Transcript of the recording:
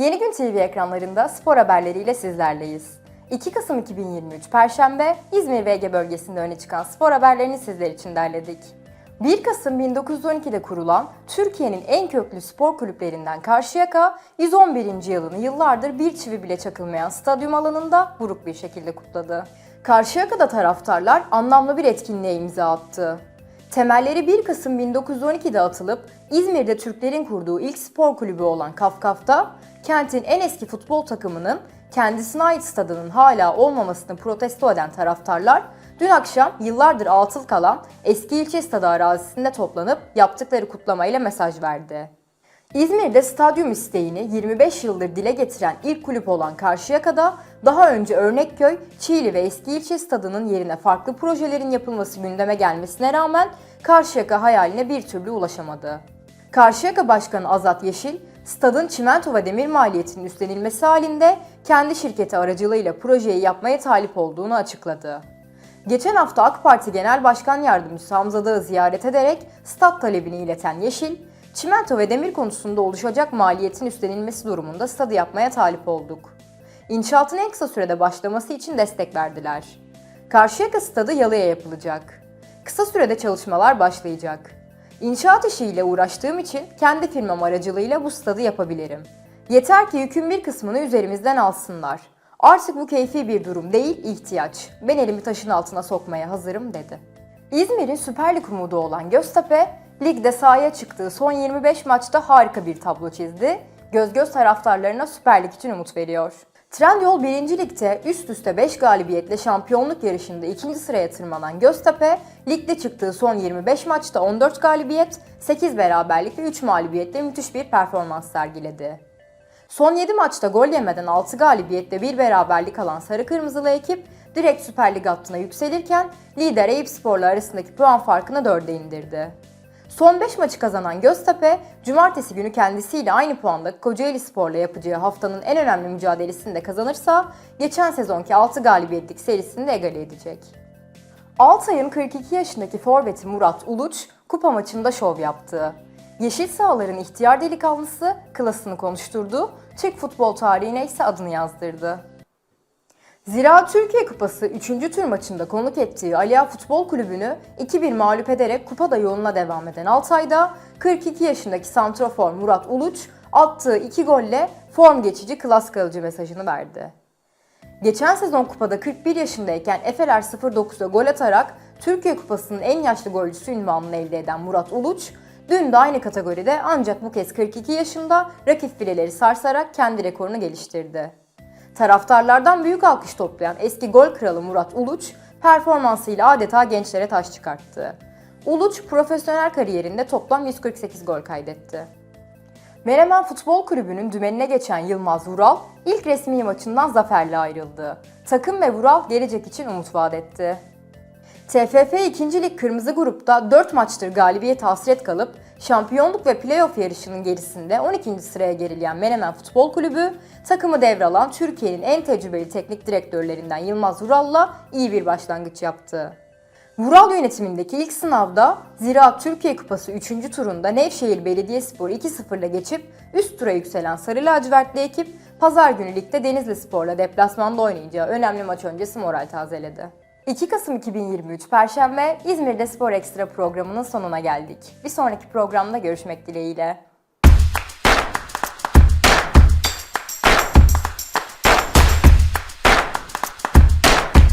Yeni Gün TV ekranlarında spor haberleriyle sizlerleyiz. 2 Kasım 2023 Perşembe İzmir ve bölgesinde öne çıkan spor haberlerini sizler için derledik. 1 Kasım 1912'de kurulan Türkiye'nin en köklü spor kulüplerinden Karşıyaka, 111. yılını yıllardır bir çivi bile çakılmayan stadyum alanında buruk bir şekilde kutladı. Karşıyaka'da taraftarlar anlamlı bir etkinliğe imza attı. Temelleri 1 Kasım 1912'de atılıp İzmir'de Türklerin kurduğu ilk spor kulübü olan Kafkaf'ta kentin en eski futbol takımının kendisine ait stadının hala olmamasını protesto eden taraftarlar dün akşam yıllardır atıl kalan eski ilçe stadı arazisinde toplanıp yaptıkları kutlamayla mesaj verdi. İzmir'de stadyum isteğini 25 yıldır dile getiren ilk kulüp olan Karşıyaka'da daha önce Örnekköy, Çiğli ve Eski İlçe Stadı'nın yerine farklı projelerin yapılması gündeme gelmesine rağmen Karşıyaka hayaline bir türlü ulaşamadı. Karşıyaka Başkanı Azat Yeşil, stadın çimento ve demir maliyetinin üstlenilmesi halinde kendi şirketi aracılığıyla projeyi yapmaya talip olduğunu açıkladı. Geçen hafta AK Parti Genel Başkan Yardımcısı Hamza Dağ'ı ziyaret ederek stat talebini ileten Yeşil, çimento ve demir konusunda oluşacak maliyetin üstlenilmesi durumunda stadı yapmaya talip olduk. İnşaatın en kısa sürede başlaması için destek verdiler. Karşıyaka stadı yalıya yapılacak. Kısa sürede çalışmalar başlayacak. İnşaat işiyle uğraştığım için kendi firmam aracılığıyla bu stadı yapabilirim. Yeter ki yükün bir kısmını üzerimizden alsınlar. Artık bu keyfi bir durum değil, ihtiyaç. Ben elimi taşın altına sokmaya hazırım dedi. İzmir'in Süper Lig umudu olan Göztepe, ligde sahaya çıktığı son 25 maçta harika bir tablo çizdi. Göz göz taraftarlarına Süper Lig için umut veriyor. Trendyol 1. Lig'de üst üste 5 galibiyetle şampiyonluk yarışında 2. sıraya tırmanan Göztepe, ligde çıktığı son 25 maçta 14 galibiyet, 8 beraberlik ve 3 mağlubiyetle müthiş bir performans sergiledi. Son 7 maçta gol yemeden 6 galibiyetle bir beraberlik alan Sarı Kırmızılı ekip direkt Süper Lig hattına yükselirken lider Eyüpspor'la arasındaki puan farkını 4'e indirdi. Son 5 maçı kazanan Göztepe, cumartesi günü kendisiyle aynı puanda Kocaeli Spor'la yapacağı haftanın en önemli mücadelesini de kazanırsa, geçen sezonki 6 galibiyetlik serisini de egale edecek. Altay'ın 42 yaşındaki forveti Murat Uluç, kupa maçında şov yaptı. Yeşil sahaların ihtiyar delikanlısı klasını konuşturdu, Türk futbol tarihine ise adını yazdırdı. Zira Türkiye Kupası 3. tur maçında konuk ettiği Aliya Futbol Kulübü'nü 2-1 mağlup ederek kupada yoluna devam eden Altay'da 42 yaşındaki santrafor Murat Uluç attığı 2 golle form geçici klas kalıcı mesajını verdi. Geçen sezon kupada 41 yaşındayken Efeler 09'da gol atarak Türkiye Kupası'nın en yaşlı golcüsü ünvanını elde eden Murat Uluç, dün de aynı kategoride ancak bu kez 42 yaşında rakip fileleri sarsarak kendi rekorunu geliştirdi. Taraftarlardan büyük alkış toplayan eski gol kralı Murat Uluç, performansıyla adeta gençlere taş çıkarttı. Uluç profesyonel kariyerinde toplam 148 gol kaydetti. Menemen Futbol Kulübü'nün dümenine geçen Yılmaz Vural, ilk resmi maçından zaferle ayrıldı. Takım ve Vural gelecek için umut vaat etti. TFF 2. Lig Kırmızı Grup'ta 4 maçtır galibiyet hasret kalıp şampiyonluk ve playoff yarışının gerisinde 12. sıraya gerileyen Menemen Futbol Kulübü, takımı devralan Türkiye'nin en tecrübeli teknik direktörlerinden Yılmaz Vural'la iyi bir başlangıç yaptı. Vural yönetimindeki ilk sınavda Ziraat Türkiye Kupası 3. turunda Nevşehir Belediyespor'u 2-0 ile geçip üst tura yükselen Sarı Lacivertli ekip pazar günü ligde Denizli Spor'la deplasmanda oynayacağı önemli maç öncesi moral tazeledi. 2 Kasım 2023 Perşembe İzmir'de Spor Ekstra programının sonuna geldik. Bir sonraki programda görüşmek dileğiyle.